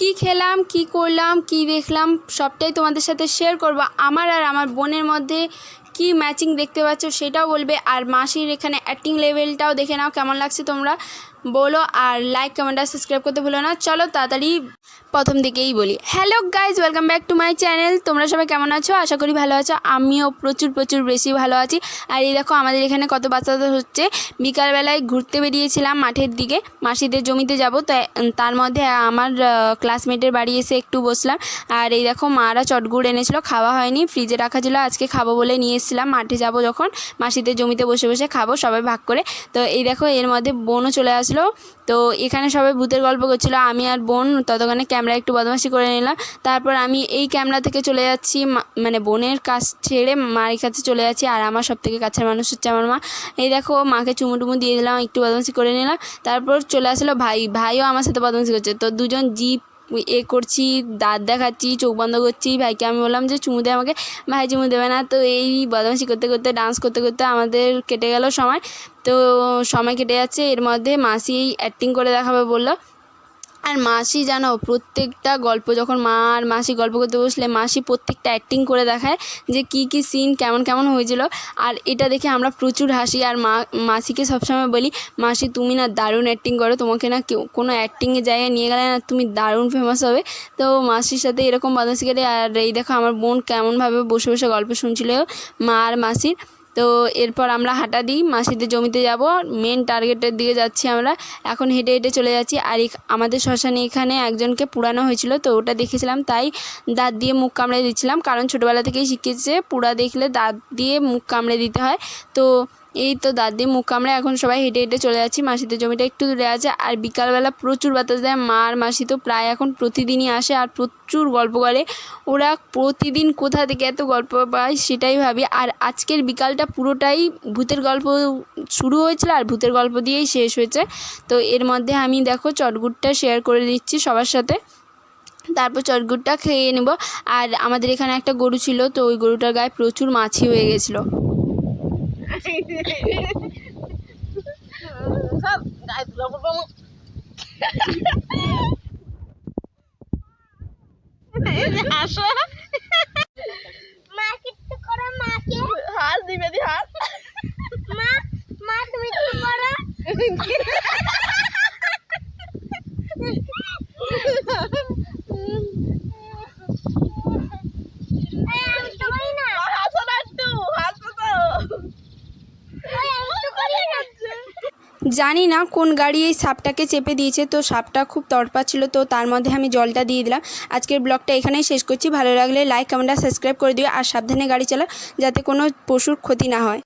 কি খেলাম, কি করলাম, কি দেখলাম, সবটাই তোমাদের সাথে শেয়ার করব। আমার আর আমার বোনের মধ্যে কি ম্যাচিং দেখতে পাচ্ছ সেটাও বলবে। আর মাসির এখানে অ্যাক্টিং লেভেলটাও দেখে নাও কেমন লাগছে তোমরা। বলো আর লাইক কমেন্ট আর সাবস্ক্রাইব করতে ভুলো না। চলো তাড়াতাড়ি প্রথম দিকেই বলি। Hello guys welcome back to my channel তোমরা সবাই কেমন আছো? আশা করি ভালো আছো। আমিও প্রচুর প্রচুর বেশি ভালো আছি। আর এই দেখো আমাদের এখানে কত বাচ্চাদের হচ্ছে। বিকালবেলায় ঘুরতে বেরিয়েছিলাম মাঠের দিকে। মাসিদের জমিতে যাব। তো, তার মধ্যে আমার ক্লাসমেটের বাড়ি এসে একটু বসলাম। আর এই দেখো মারা চটগুড় এনেছিল। খাওয়া হয়নি। ফ্রিজে রাখা ছিল। আজকে খাব বলে নিয়ে এসেছিলাম মাঠে যাব যখন, মাসিদের জমিতে বসে বসে খাব, সবাই ভাগ করে। তো এই দেখো, এর মধ্যে বোনও চলে আসলো। তো এখানে সবাই ভূতের গল্প করছিল, আমি আর বোন ততক্ষণে ক্যামেরা একটু বদমাশি করে নিলাম। তারপর আমি এই ক্যামেরা থেকে চলে যাচ্ছি মানে বোনের কাছ ছেড়ে মায়ের কাছে চলে যাচ্ছি, আর আমার সব থেকে কাছের মানুষ হচ্ছে আমার মা। এই দেখো, মাকে চুমু টুমু দিয়ে দিলাম, একটু বদমাশি করে নিলাম। তারপর চলে আসলো ভাই। ভাইও আমার সাথে বদমাশি করছে। তো দুজন জিপ এ করছি, দাঁত দেখাচ্ছি, চোখ বন্ধ করছি। ভাইকে আমি বললাম যে, চুমু দে আমাকে। ভাই চুমু দেবে না। তো এই বদমাশি করতে করতে ডান্স করতে করতে আমাদের কেটে গেল সময়। তো সময় কেটে যাচ্ছে। এর মধ্যে মাসি অ্যাক্টিং করে দেখাবে বলল। আর মাসি জানো, প্রত্যেকটা গল্প, যখন মা আর মাসি গল্প করতে বসলে, মাসি প্রত্যেকটা অ্যাক্টিং করে দেখায় যে কী কী সিন কেমন কেমন হয়েছিল। আর এটা দেখে আমরা প্রচুর হাসি। আর মা, মাসিকে সবসময় বলি, মাসি, তুমি না দারুণ অ্যাক্টিং করো। তোমাকে না কেউ, কোনো অ্যাক্টিংয়ের জায়গায় নিয়ে গেলে না তুমি দারুণ ফেমাস হবে। তো মাসির সাথে এরকম বদমাশি করে আর এই দেখো, আমার বোন কেমনভাবে বসে বসে গল্প শুনছিল মা আর মাসির। তো এরপর আমরা হাঁটা দিই, মাসিদের জমিতে যাব। মেন টার্গেটের দিকে যাচ্ছি আমরা। এখন হেঁটে হেঁটে চলে যাচ্ছি। আর আমাদের শ্মশানে এখানে একজনকে পুরানো হয়েছিল, তো ওটা দেখেছিলাম। তাই দাঁত দিয়ে মুখ কামড়ে দিচ্ছিলাম। কারণ ছোটোবেলা থেকেই শিখেছে পুরা দেখলে দাঁত দিয়ে মুখ কামড়ে দিতে হয়। তো এই তো দাঁত দিয়ে মুখ কামড়ে এখন সবাই হেঁটে হেঁটে চলে যাচ্ছি। মাসিদের জমিটা একটু দূরে আছে আর বিকালবেলা প্রচুর বাতাস দেয়। মা আর মাসি তো প্রায় এখন প্রতিদিনই আসে আর প্রচুর গল্প করে। ওরা প্রতিদিন কোথা থেকে এত গল্প পায় সেটাই ভাবি। আর আজকের বিকালটা পুরোটাই ভূতের গল্প শুরু হয়েছিল আর ভূতের গল্প দিয়েই শেষ হয়েছে। তো এর মধ্যে আমি দেখো চটগুটটা শেয়ার করে দিচ্ছি সবার সাথে। তারপর চটগুটটা খেয়ে নেব। আর আমাদের এখানে একটা গরু ছিল, তো ওই গরুটার গায়ে প্রচুর মাছি হয়ে গেছিল। সব গায়ে তুলা পড়ব আমার। হাসো মা কিট্টু করো মাকে হাস দিবে দি হাস মা মা তুমি একটু করো এই, আমি তো করি না হাসো না একটু হাসো তো এই, আমি তো করি না জানি না কোন গাড়ি এই সাপটাকে চেপে দিয়েছে। তো সাপটা খুব তড়পা ছিল, তো তার মধ্যে আমি জলটা দিয়ে দিলাম। আজকের ব্লগটা এখানেই শেষ করছি। ভালো লাগলে লাইক কমেন্ট আর সাবস্ক্রাইব করে দিও। আর সাবধানে গাড়ি চালা যাতে কোনো পশুর ক্ষতি না হয়।